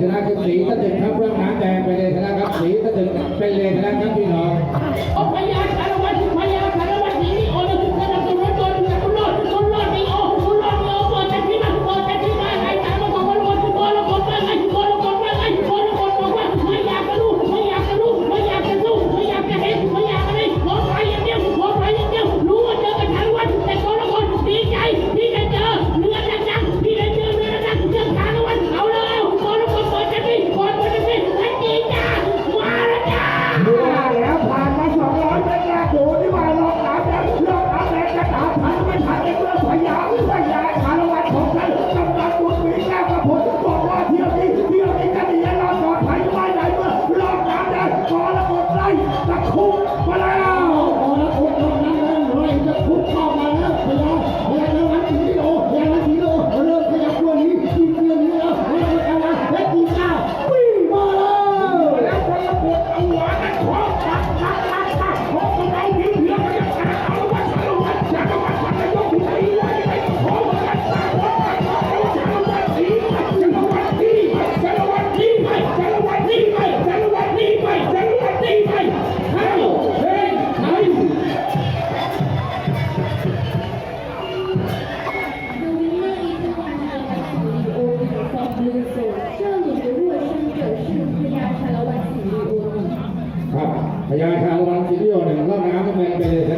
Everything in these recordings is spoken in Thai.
ชนาครัสีตะตึงครับเพื่องน้ำแดงไปเลยชนะครับสีตะตึงไปเลยชนะครับพี่น้อง อพยานสารวั พญาชาววังสิบโยหนึ่งเล่าน้ำเป็นเปรต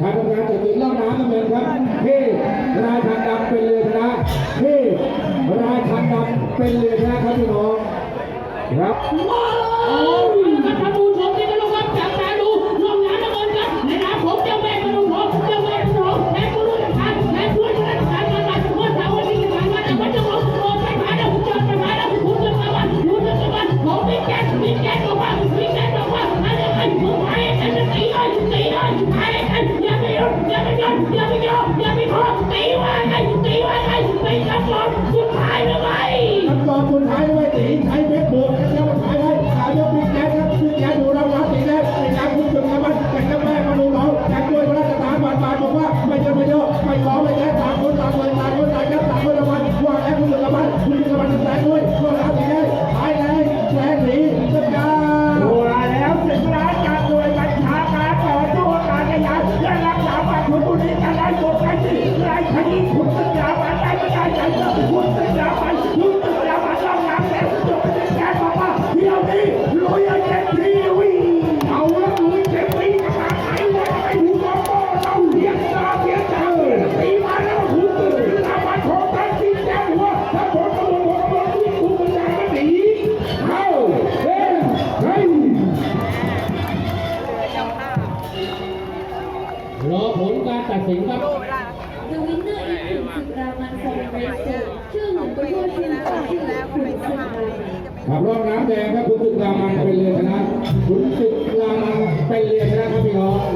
การทำงานจากหญิงเล่าน้ำน้ำเงินครับที่ราชันดำเป็นเรือชนะที่ราชันดำเป็นเรือชนะครับพี่น้องครับ Amen. ครัลส่งไชื่อมประชีงใหม่คุณสมาขับรอบน้ำแดงครับคุณสุดรามันเปเรือชนะคุณสุดรามันเป็นเรือชนะครับพี่น้อง